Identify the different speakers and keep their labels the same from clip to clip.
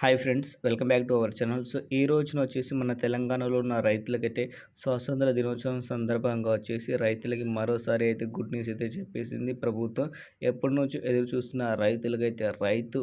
Speaker 1: Hi friends welcome back to our channel. So ఈ రోజున వచ్చేసి మన తెలంగాణలో ఉన్న రైతులకైతే స్వాతంత్ర దినోత్సవం సందర్భంగా వచ్చేసి రైతులకి మరోసారి అయితే గుడ్ న్యూస్ అయితే చెప్పేసింది ప్రభుత్వం. ఎప్పటి నుంచి ఎదురు చూస్తున్న రైతులకైతే రైతు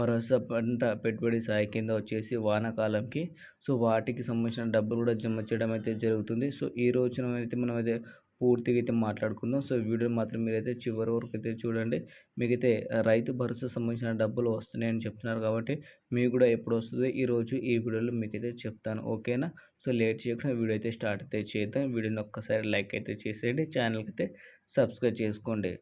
Speaker 1: భరోసా పంట పెట్టుబడి సాయ కింద వచ్చేసి వానాకాలంకి. సో వాటికి సంబంధించిన డబ్బులు కూడా జమ చేయడం అయితే జరుగుతుంది. సో ఈ రోజున అయితే మనం అయితే పూర్తిగా అయితే మాట్లాడుకుందాం. సో వీడియో మాత్రం మీరైతే చివరి వరకు అయితే చూడండి. మీకైతే రైతు భరోసా సంబంధించిన డబ్బులు వస్తున్నాయని చెప్తున్నారు కాబట్టి మీకు కూడా ఎప్పుడు వస్తుందో ఈరోజు ఈ వీడియోలో మీకైతే చెప్తాను. ఓకేనా? సో లేట్ చేయకుండా వీడియో అయితే స్టార్ట్ అయితే చేద్దాం. వీడియోని ఒక్కసారి లైక్ అయితే చేసేయండి. ఛానల్కి అయితే సబ్స్క్రైబ్ చేసుకోండి.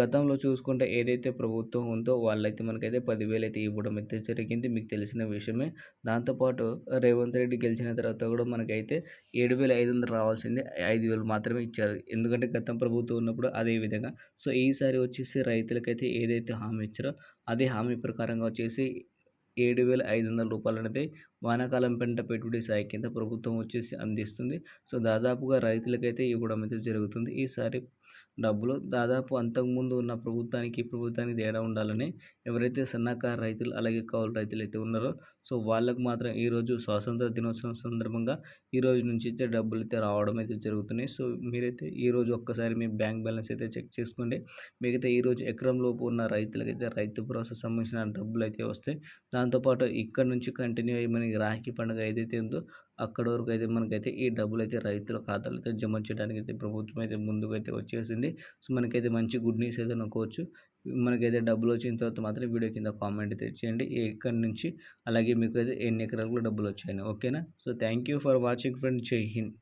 Speaker 1: గతంలో చూసుకుంటే ఏదైతే ప్రభుత్వం ఉందో వాళ్ళైతే మనకైతే పదివేలు అయితే ఇవ్వడం అయితే జరిగింది. మీకు తెలిసిన విషయమే. దాంతోపాటు రేవంత్ రెడ్డి గెలిచిన తర్వాత కూడా మనకైతే ఏడు వేల ఐదు వందలు రావాల్సింది. ఐదు వేలు మాత్రమే ఇచ్చారు. ఎందుకంటే గతం ప్రభుత్వం ఉన్నప్పుడు అదే విధంగా. సో ఈసారి వచ్చేసి రైతులకైతే ఏదైతే హామీ ఇచ్చారో అదే హామీ ప్రకారంగా వచ్చేసి ఏడు వేల ఐదు వందల రూపాయలు అనేది వానాకాలం పంట పెట్టుబడి సాయం కింద ప్రభుత్వం వచ్చేసి అందిస్తుంది. సో దాదాపుగా రైతులకైతే ఇవ్వడం అయితే జరుగుతుంది. ఈసారి డబ్బులు దాదాపు అంతకుముందు ఉన్న ప్రభుత్వానికి ప్రభుత్వానికి తేడా ఉండాలని ఎవరైతే సన్నకారు రైతులు అలాగే కౌలు రైతులు అయితే ఉన్నారో సో వాళ్ళకు మాత్రం ఈరోజు స్వాతంత్ర దినోత్సవం సందర్భంగా ఈ రోజు నుంచి అయితే డబ్బులు అయితే రావడం అయితే జరుగుతున్నాయి. సో మీరైతే ఈరోజు ఒక్కసారి మీ బ్యాంక్ బ్యాలెన్స్ అయితే చెక్ చేసుకోండి. మిగతా ఈరోజు ఎకరం లోపు ఉన్న రైతులకైతే రైతు భరోసా సంబంధించిన డబ్బులు అయితే వస్తాయి. దాంతోపాటు ఇక్కడ నుంచి కంటిన్యూ అయ్యి మనకి రాఖీ పండుగ ఏదైతే ఉందో అక్కడ వరకు అయితే మనకైతే ఈ డబ్బులు అయితే రైతుల ఖాతాలో అయితే జమ చేయడానికి అయితే ప్రభుత్వం అయితే ముందుకు అయితే వచ్చేసింది. సో మనకైతే మంచి గుడ్ న్యూస్ అయితే అనుకోవచ్చు. మనకైతే డబ్బులు వచ్చిన తర్వాత మాత్రం వీడియో కింద కామెంట్ అయితే చేయండి. ఎక్కడి నుంచి అలాగే మీకు అయితే ఎన్ని ఎకరాలు డబ్బులు వచ్చాయని. ఓకేనా? So thank you for watching friend. Jai Hind.